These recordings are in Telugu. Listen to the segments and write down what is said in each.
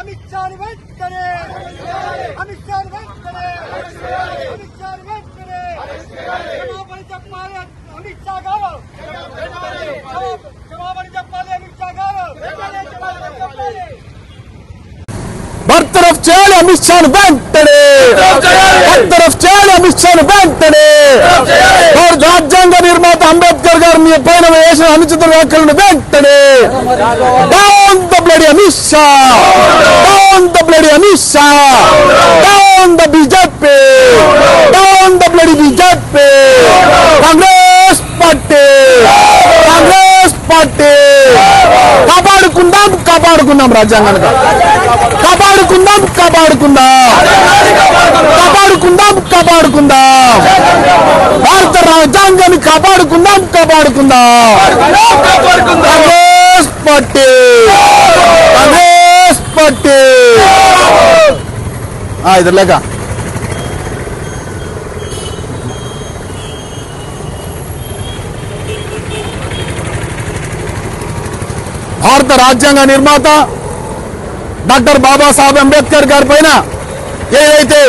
అమిత్ షాని వెంటనే అమిత్ షాని వెంటనే అమిత్ షాని వెంటనే క్షమాపణ చెప్పాలి అమిత్ షా గారు క్షమా- క్షమాపణ చెప్పాలి అమిత్ షా గారు వెంటనే క్షమాపణ చెప్పాలి బర్తరఫ్ చేయాలి అమిత్ షాను వెంటనే బర్తరఫ్ చేయాలి అమిత్ షాను వెంటనే వారు రాజ్యాంగ నిర్మాత అంబేద్కర్ గారు మీ పైన వేసిన అనుచిత వ్యాఖ్యలను వెంటనే Shah down the bloody Amit Shah down the BJP down the bloody BJP Congress party Congress party కాపాడుకుందాం కాపాడుకుందాం రాజ్యాంగాన్ని. కాపాడుకుందాం కాపాడుకుందాం. కాపాడుకుందాం కాపాడుకుందాం. భారత రాజ్యాంగాన్ని కాపాడుకుందాం కాపాడుకుందాం. కాంగ్రెస్ పార్టీ కాంగ్రెస్ పార్టీ ఆ, భారత రాజ్యాంగ నిర్మాత డాక్టర్ బాబాసాహెబ్ అంబేద్కర్ గారి పైన ఏదైతే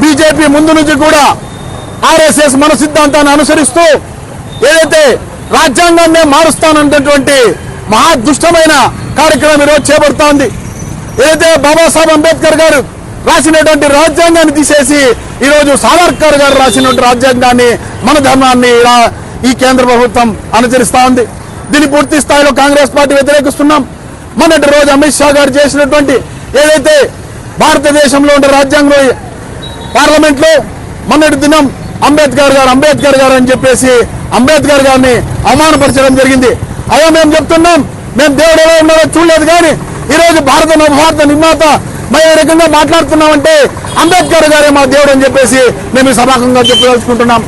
బీజేపీ ముందు నుంచి కూడా ఆర్ఎస్ఎస్ మన సిద్ధాంతాన్ని అనుసరిస్తూ ఏదైతే రాజ్యాంగాన్నే మారుస్తానన్నటువంటి మహా దుష్టమైన కార్యక్రమం ఈరోజు చేపడుతోంది. ఏదైతే బాబాసాహెబ్ అంబేద్కర్ గారు రాసినటువంటి రాజ్యాంగాన్ని తీసేసి ఈరోజు సావర్కర్ గారు రాసినటువంటి రాజ్యాంగాన్ని మన ధర్మాన్ని ఇలా ఈ కేంద్ర ప్రభుత్వం అనుసరిస్తా ఉంది. దీన్ని పూర్తి స్థాయిలో కాంగ్రెస్ పార్టీ వ్యతిరేకిస్తున్నాం. మొన్నటి రోజు అమిత్ షా గారు చేసినటువంటి ఏదైతే భారతదేశంలో ఉండే రాజ్యాంగంలో పార్లమెంట్లో మొన్నటి దినం అంబేద్కర్ గారు అంబేద్కర్ గారు అని చెప్పేసి అంబేద్కర్ గారిని అవమానపరచడం జరిగింది. అదే మేము చెప్తున్నాం. మేము దేవుడు ఎలా ఉన్నారో చూడలేదు కానీ ఈరోజు భారత నవభారత నిర్మాత మేము ఏ రకంగా మాట్లాడుతున్నామంటే అంబేద్కర్ గారే మా దేవుడు అని చెప్పేసి మేము ఈ సభాకంగా చెప్పదలుచుకుంటున్నాం.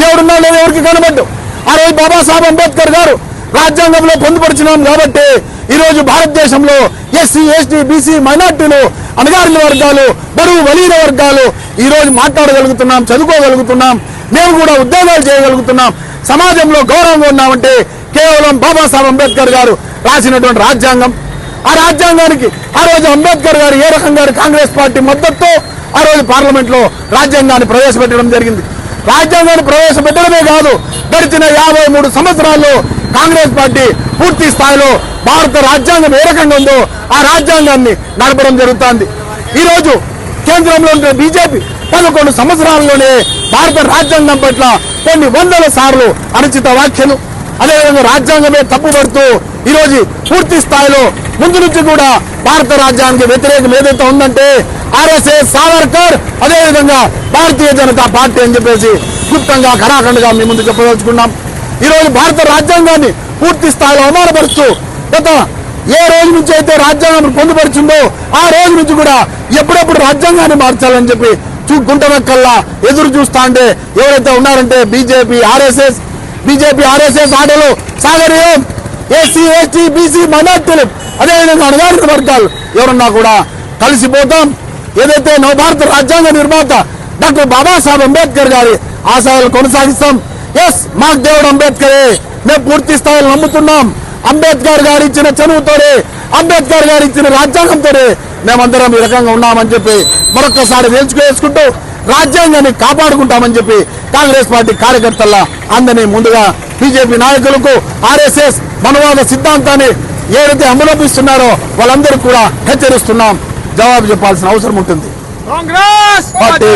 దేవుడు ఉన్నా లేదు ఎవరికి కనబడ్డు. ఆ రోజు బాబాసాహెబ్ అంబేద్కర్ గారు రాజ్యాంగంలో పొందుపరిచినాం కాబట్టి ఈరోజు భారతదేశంలో ఎస్సీ ఎస్టీ బీసీ మైనార్టీలు అణగారిన వర్గాలు బరువు వలీన వర్గాలు ఈరోజు మాట్లాడగలుగుతున్నాం చదువుకోగలుగుతున్నాం. మేము కూడా ఉద్యోగాలు చేయగలుగుతున్నాం. సమాజంలో గౌరవంగా ఉన్నామంటే కేవలం బాబాసాహెబ్ అంబేద్కర్ గారు రాసినటువంటి రాజ్యాంగం. ఆ రాజ్యాంగానికి ఆ రోజు అంబేద్కర్ గారు ఏ రకంగా కాంగ్రెస్ పార్టీ మద్దతుతో ఆ రోజు పార్లమెంట్లో రాజ్యాంగాన్ని ప్రవేశపెట్టడం జరిగింది. రాజ్యాంగాన్ని ప్రవేశపెట్టడమే కాదు గడిచిన యాభై మూడు సంవత్సరాల్లో కాంగ్రెస్ పార్టీ పూర్తి స్థాయిలో భారత రాజ్యాంగం ఏ రకంగా ఉందో ఆ రాజ్యాంగాన్ని నడపడం జరుగుతోంది. ఈ రోజు కేంద్రంలో ఉండే బీజేపీ పదకొండు సంవత్సరాల్లోనే భారత రాజ్యాంగం పట్ల కొన్ని వందల సార్లు అనుచిత వ్యాఖ్యలు అదేవిధంగా రాజ్యాంగమే తప్పుపడుతూ ఈరోజు పూర్తి స్థాయిలో ముందు నుంచి కూడా భారత రాజ్యానికి వ్యతిరేకం ఏదైతే ఉందంటే ఆర్ఎస్ఎస్ సావర్కర్ అదేవిధంగా భారతీయ జనతా పార్టీ అని చెప్పేసి గుప్తంగా కరాఖండగా మీ ముందు చెప్పదలుచుకున్నాం. ఈ రోజు భారత రాజ్యాంగాన్ని పూర్తి స్థాయిలో అవమానపరుస్తూ గత ఏ రోజు నుంచి అయితే రాజ్యాంగం పొందుపరిచిందో ఆ రోజు నుంచి కూడా ఎప్పుడెప్పుడు రాజ్యాంగాన్ని మార్చాలని చెప్పి చూకుంటనక్కల్లా ఎదురు చూస్తా అంటే ఎవరైతే ఉన్నారంటే బీజేపీ ఆర్ఎస్ఎస్ బీజేపీ ఆర్ఎస్ఎస్ ఆటలు సాగరీయం ఎస్సీ ఎస్టీ బీసీ మైనార్టీలు అదేవిధంగా అణగారిన వర్గాలు ఎవరన్నా కూడా కలిసిపోతాం. ఏదైతే నవభారత రాజ్యాంగ నిర్మాత డాక్టర్ బాబాసాహెబ్ అంబేద్కర్ గారి ఆశయాలు కొనసాగిస్తాం. ఎస్ మాకు దేవుడు అంబేద్కరే మేము పూర్తి స్థాయిలో నమ్ముతున్నాం. అంబేద్కర్ గారు ఇచ్చిన చదువుతోనే అంబేద్కర్ గారు ఇచ్చిన రాజ్యాంగంతోనే మేమందరం ఈ రకంగా ఉన్నామని చెప్పి మరొకసారి తెలుసుకునేసుకుంటూ రాజ్యాంగాన్ని కాపాడుకుంటామని చెప్పి కాంగ్రెస్ పార్టీ కార్యకర్తల అందరినీ ముందుగా బీజేపీ నాయకులకు ఆర్ఎస్ఎస్ మనవాద సిద్ధాంతాన్ని ఏదైతే అమలుపిస్తున్నారో వాళ్ళందరూ కూడా హెచ్చరిస్తున్నాం. జవాబు చెప్పాల్సిన అవసరం ఉంటుంది. కాంగ్రెస్ పార్టీ